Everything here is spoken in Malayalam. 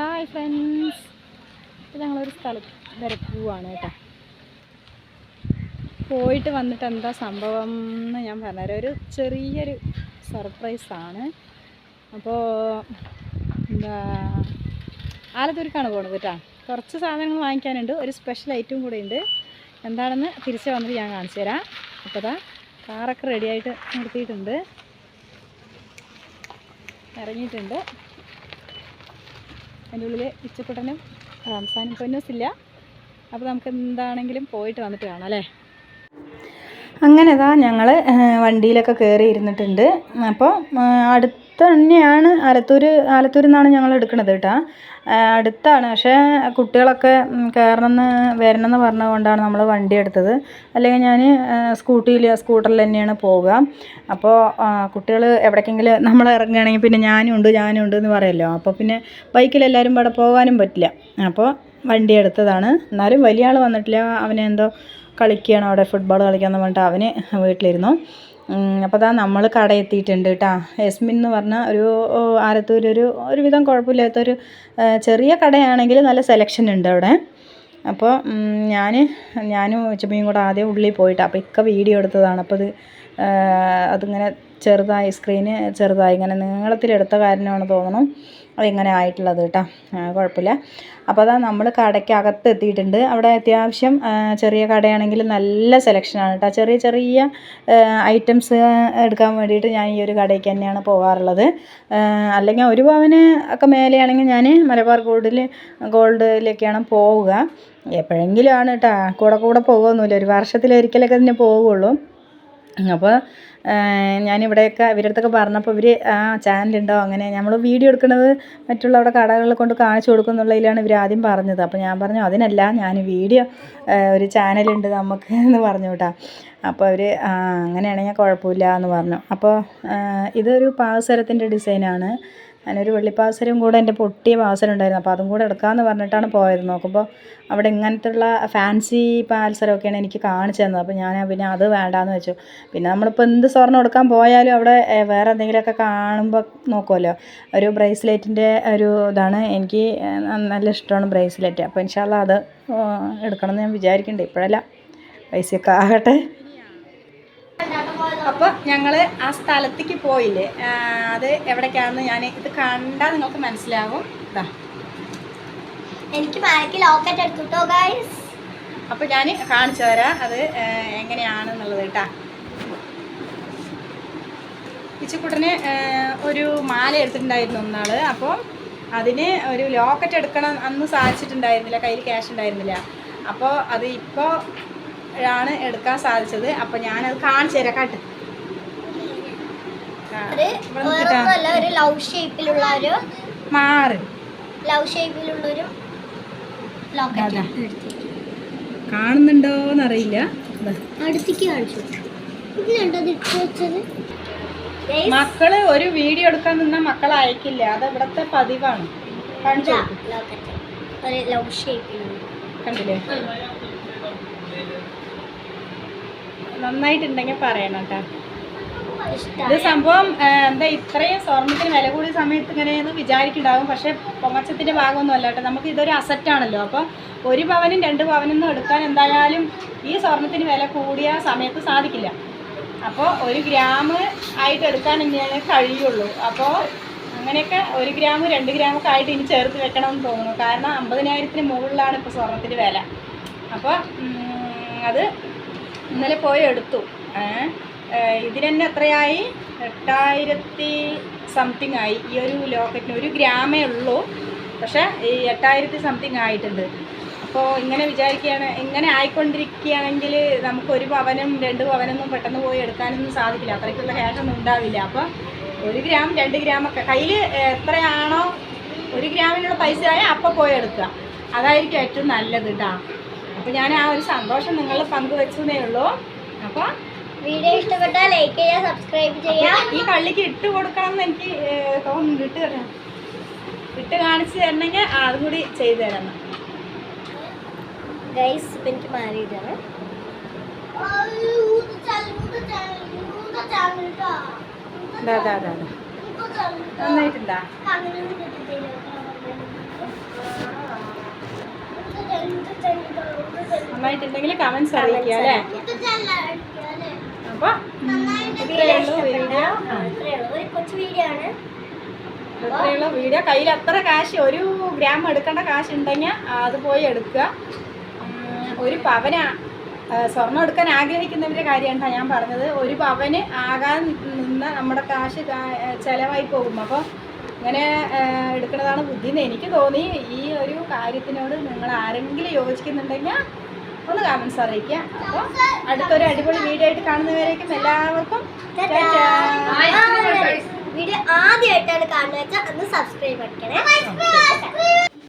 ഹായ് ഫ്രണ്ട്സ് ഇപ്പം ഞങ്ങളൊരു സ്ഥലത്ത് വരെ പോവാണ് കേട്ടോ. പോയിട്ട് വന്നിട്ട് എന്താ സംഭവം എന്ന് ഞാൻ പറഞ്ഞുതരാം. ഒരു ചെറിയൊരു സർപ്രൈസാണ് അപ്പോൾ എന്താ ആലത്തൂർക്കാണ് പോകുന്നത് കേട്ടോ. കുറച്ച് സാധനങ്ങൾ വാങ്ങിക്കാനുണ്ട്. ഒരു സ്പെഷ്യൽ ഐറ്റം കൂടെ ഉണ്ട്. എന്താണെന്ന് തിരിച്ച് വന്നിട്ട് ഞാൻ കാണിച്ചു തരാം അപ്പോൾ ദാ കാറൊക്കെ റെഡിയായിട്ട് നിർത്തിയിട്ടുണ്ട്. ഇറങ്ങിയിട്ടുണ്ട്. അതിന്റെ ഉള്ളിൽ ഇച്ചക്കുട്ടനും റംസാനും പൊന്നൂസില്ല അപ്പോൾ നമുക്ക് എന്താണെങ്കിലും പോയിട്ട് വന്നിട്ട് കാണാം അല്ലേ? അങ്ങനെ ഇതാ ഞങ്ങൾ വണ്ടിയിലൊക്കെ കയറി ഇരുന്നിട്ടുണ്ട് അപ്പോൾ അടുത്ത് തന്നെയാണ് ആലത്തൂർ ആലത്തൂരിൽ നിന്നാണ് ഞങ്ങൾ എടുക്കുന്നത് കേട്ടോ. അടുത്താണ്. പക്ഷേ കുട്ടികളൊക്കെ കയറണമെന്ന് വരണമെന്ന് പറഞ്ഞതുകൊണ്ടാണ് നമ്മൾ വണ്ടി എടുത്തത്. അല്ലെങ്കിൽ ഞാൻ സ്കൂട്ടിയിൽ സ്കൂട്ടറിൽ തന്നെയാണ് പോവുക. അപ്പോൾ കുട്ടികൾ എവിടേക്കെങ്കിലും നമ്മൾ ഇറങ്ങുകയാണെങ്കിൽ പിന്നെ ഞാനും ഉണ്ട് ഞാനും ഉണ്ട് എന്ന് പറയല്ലോ. അപ്പോൾ പിന്നെ ബൈക്കിൽ എല്ലാവരും ഇവിടെ പോകാനും പറ്റില്ല. അപ്പോൾ വണ്ടി എടുത്തതാണ്. എന്നാലും വലിയ ആൾ വന്നിട്ടില്ല. അവനെന്തോ കളിക്കുകയാണ്. അവിടെ ഫുട്ബോൾ കളിക്കാമെന്ന് പറഞ്ഞിട്ട് അവന് വീട്ടിലിരുന്നു. അപ്പോൾ അതാ നമ്മൾ കട എത്തിയിട്ടുണ്ട് കേട്ടോ യസ്മിൻ എന്ന് പറഞ്ഞ ഒരു ആലത്തൂരൊരു ഒരു ഒരുവിധം കുഴപ്പമില്ലാത്തൊരു ചെറിയ കടയാണെങ്കിൽ നല്ല സെലക്ഷൻ ഉണ്ട് അവിടെ. അപ്പോൾ ഞാൻ ഞാനും ഉച്ചമ്മയും കൂടെ ആദ്യം ഉള്ളിൽ പോയിട്ട്. അപ്പോൾ ഇക്ക വീഡിയോ എടുത്തതാണ്. അപ്പോൾ അത് അതിങ്ങനെ ചെറുതായി സ്ക്രീന് ചെറുതായി ഇങ്ങനെ നീളത്തിലെടുത്ത കാരണമാണ് തോന്നുന്നു അതിങ്ങനെ ആയിട്ടുള്ളത് കേട്ടോ കുഴപ്പമില്ല. അപ്പോൾ അതാ നമ്മൾ കടയ്ക്കകത്ത് എത്തിയിട്ടുണ്ട്. അവിടെ അത്യാവശ്യം ചെറിയ കടയാണെങ്കിൽ നല്ല സെലക്ഷനാണ് കേട്ടോ ചെറിയ ചെറിയ ഐറ്റംസ് എടുക്കാൻ വേണ്ടിയിട്ട് ഞാൻ ഈ ഒരു കടയ്ക്ക് തന്നെയാണ് പോകാറുള്ളത്. അല്ലെങ്കിൽ ഒരു പവന് ഒക്കെ മേലെയാണെങ്കിൽ ഞാൻ മലബാർ ഗോൾഡിൽ ഗോൾഡിലേക്കാണ് പോവുക. എപ്പോഴെങ്കിലും ആണ് കേട്ടോ കൂടെ കൂടെ പോകുമൊന്നുമില്ല ഒരു വർഷത്തിലൊരിക്കലൊക്കെ തന്നെ പോവുകയുള്ളൂ. അപ്പോൾ ഞാനിവിടെയൊക്കെ ഇവരുടെ അടുത്തൊക്കെ പറഞ്ഞപ്പോൾ ഇവർ ആ ചാനലുണ്ടോ? അങ്ങനെ നമ്മൾ വീഡിയോ എടുക്കുന്നത് മറ്റുള്ളവരുടെ കടകളിൽ കൊണ്ട് കാണിച്ചു കൊടുക്കും എന്നുള്ളതിലാണ് ഇവർ ആദ്യം പറഞ്ഞത്. അപ്പോൾ ഞാൻ പറഞ്ഞു അതിനല്ല ഞാൻ വീഡിയോ ഒരു ചാനലുണ്ട് നമുക്ക് എന്ന് പറഞ്ഞു കേട്ടോ. അപ്പോൾ അവർ അങ്ങനെയാണെങ്കിൽ കുഴപ്പമില്ല എന്ന് പറഞ്ഞു. അപ്പോൾ ഇതൊരു പാവസരത്തിന്റെ ഡിസൈനാണ്. ഞാനൊരു വെള്ളിപ്പാസരം കൂടെ എന്റെ പൊട്ടിയ പാസരം ഉണ്ടായിരുന്നു അപ്പോൾ അതും കൂടെ എടുക്കാമെന്ന് പറഞ്ഞിട്ടാണ് പോയത്. നോക്കുമ്പോൾ അവിടെ ഇങ്ങനത്തുള്ള ഫാൻസി പാൽസരമൊക്കെയാണ് എനിക്ക് കാണിച്ചു തന്നത്. അപ്പോൾ ഞാൻ പിന്നെ അത് വേണ്ടാന്ന് വെച്ചു. പിന്നെ നമ്മളിപ്പോൾ എന്ത് സ്വർണം എടുക്കാൻ പോയാലും അവിടെ വേറെ എന്തെങ്കിലുമൊക്കെ കാണുമ്പോൾ നോക്കുമല്ലോ. ഒരു ബ്രേസ്ലെറ്റിന്റെ ഒരു ഇതാണ്. എനിക്ക് നല്ല ഇഷ്ടമാണ് ബ്രേസ്ലെറ്റ്. അപ്പോൾ ഇൻഷാല്ല അത് എടുക്കണം എടുക്കണമെന്ന് ഞാൻ വിചാരിക്കുന്നുണ്ട്. ഇപ്പോഴല്ല. പൈസയൊക്കെ ആകട്ടെ. അപ്പോൾ ഞങ്ങൾ ആ സ്ഥലത്തേക്ക് പോയില്ലേ? അത് എവിടേക്കാണെന്ന് ഞാൻ ഇത് കണ്ടാൽ നിങ്ങൾക്ക് മനസ്സിലാകും ഇതാ എനിക്ക് ബാക്കി ലോക്കറ്റ് എടുത്തുട്ടോ ഗൈസ് അപ്പോൾ ഞാൻ കാണിച്ചു തരാം അത് എങ്ങനെയാണെന്നുള്ളത് കേട്ടാ. ഇച്ചിക്കുട്ടന് ഒരു മാല എടുത്തിട്ടുണ്ടായിരുന്നു ഒന്നാൾ അപ്പോൾ അതിന് ഒരു ലോക്കറ്റ് എടുക്കണം അന്ന് സാധിച്ചിട്ടുണ്ടായിരുന്നില്ല കയ്യിൽ ക്യാഷ് ഉണ്ടായിരുന്നില്ല. അപ്പോൾ അത് ഇപ്പോൾ ആണ് എടുക്കാൻ സാധിച്ചത്. അപ്പോൾ ഞാനത് കാണിച്ചു തരാം കാട്ട്. അത് വേറൊന്നുമല്ല ഒരു ലവ് ഷേപ്പിലുള്ള ഒരു മാറ്. ലവ് ഷേപ്പിലുള്ള ഒരു ലോക്കറ്റ് അതാ. കാണുന്നുണ്ടോന്നറിയില്ല. അടുത്തേക്ക് കാണിച്ചു. മക്കൾ ഒരു വീഡിയോ എടുക്കാൻ നിന്ന മക്കളെ അയക്കില്ല. അത് ഇവിടത്തെ പതിവാണ്. കാണിച്ചു ലവ് ഷേപ്പിലുള്ള കണ്ടില്ലേ? നന്നായിട്ടുണ്ടെങ്കിൽ പറയണം കേട്ടോ. ഇത് സംഭവം എന്താ ഇത്രയും സ്വർണത്തിന് വില കൂടിയ സമയത്ത് ഇങ്ങനെയെന്ന് വിചാരിക്കുന്നുണ്ടാകും. പക്ഷേ പൊങ്ങച്ചത്തിന്റെ ഭാഗമൊന്നും അല്ല കേട്ടോ. നമുക്ക് ഇതൊരു അസറ്റാണല്ലോ അപ്പോൾ ഒരു പവനും രണ്ട് പവനൊന്നും എടുക്കാൻ എന്തായാലും ഈ സ്വർണത്തിന് വില കൂടിയ സമയത്ത് സാധിക്കില്ല. അപ്പോൾ ഒരു ഗ്രാം ആയിട്ട് എടുക്കാൻ തന്നെയാണ് കഴിയുള്ളൂ. അപ്പോൾ അങ്ങനെയൊക്കെ ഒരു ഗ്രാം രണ്ട് ഗ്രാമൊക്കെ ആയിട്ട് ഇനി ചേർത്ത് വെക്കണം എന്ന് തോന്നുന്നു. കാരണം അമ്പതിനായിരത്തിന് മുകളിലാണ് ഇപ്പോൾ സ്വർണത്തിന് വില. അപ്പോൾ അത് ഇന്നലെ പോയി എടുത്തു. ഏ, ഏ, ഇതിന് തന്നെ എത്രയായി? എട്ടായിരത്തി സംതിങ് ആയി. ഈ ഒരു ലോക്കറ്റിന് ഒരു ഗ്രാമേ ഉള്ളൂ. പക്ഷേ ഈ എട്ടായിരത്തി സംതിങ് ആയിട്ടുണ്ട്. അപ്പോൾ ഇങ്ങനെ വിചാരിക്കുകയാണ് ഇങ്ങനെ ആയിക്കൊണ്ടിരിക്കുകയാണെങ്കിൽ നമുക്ക് ഒരു പവനും രണ്ട് പവനൊന്നും പെട്ടെന്ന് പോയി എടുക്കാനൊന്നും സാധിക്കില്ല. അത്രയ്ക്കുള്ള ക്യാഷൊന്നും ഉണ്ടാവില്ല. അപ്പോൾ ഒരു ഗ്രാം രണ്ട് ഗ്രാമൊക്കെ. കയ്യിൽ എത്രയാണോ ഒരു ഗ്രാമിനുള്ള പൈസ ആയാൽ അപ്പോൾ പോയി എടുക്കുക. അതായിരിക്കും ഏറ്റവും നല്ലത് കേട്ടോ അപ്പോൾ ഞാൻ ആ ഒരു സന്തോഷം നിങ്ങൾ പങ്കുവെച്ചതേ ഉള്ളൂ. അപ്പോൾ വീഡിയോ ഇഷ്ടപ്പെട്ടാൽ ലൈക്ക് ചെയ്യാം സബ്സ്ക്രൈബ് ചെയ്യാം. ഈ കള്ളിക്ക് ഇട്ട് കൊടുക്കണം എന്ന് എനിക്ക് തോന്നുന്നു ഇട്ട് തരാം ഇട്ട് കാണിച്ച് തരണമെങ്കിൽ അതും കൂടി ചെയ്തു തരണം. ഗൈസ് എനിക്ക്. നന്നായിട്ടുണ്ടാ? അങ്ങനെ നന്നായിട്ടുണ്ടെങ്കിൽ കമൻസ് അറിയിക്കുക അല്ലേ? അപ്പോൾ വീഡിയോ. കയ്യിൽ എത്ര കാശ് ഒരു ഗ്രാം എടുക്കേണ്ട കാശ് ഉണ്ടെങ്കിൽ അത് പോയി എടുക്കുക. ഒരു പവന സ്വർണം എടുക്കാൻ ആഗ്രഹിക്കുന്നവരുടെ കാര്യമാണ് ഞാൻ പറഞ്ഞത്. ഒരു പവന് ആകാൻ നിന്ന് നമ്മുടെ കാശ് ചെലവായി പോകും. അപ്പോൾ ഇങ്ങനെ എടുക്കുന്നതാണ് ബുദ്ധി എന്ന് എനിക്ക് തോന്നി. ഈ ഒരു കാര്യത്തിനോട് നിങ്ങൾ ആരെങ്കിലും യോജിക്കുന്നുണ്ടെങ്കിൽ ഒന്ന് കമൻസ് അറിയിക്കുക അപ്പോൾ അടുത്തൊരു അടിപൊളി വീഡിയോ ആയിട്ട് കാണുന്നവരേക്കും എല്ലാവർക്കും വീഡിയോ ആദ്യമായിട്ടാണ് കാണുന്നത് വെച്ചാൽ അന്ന് സബ്സ്ക്രൈബ് അടിക്കണേ.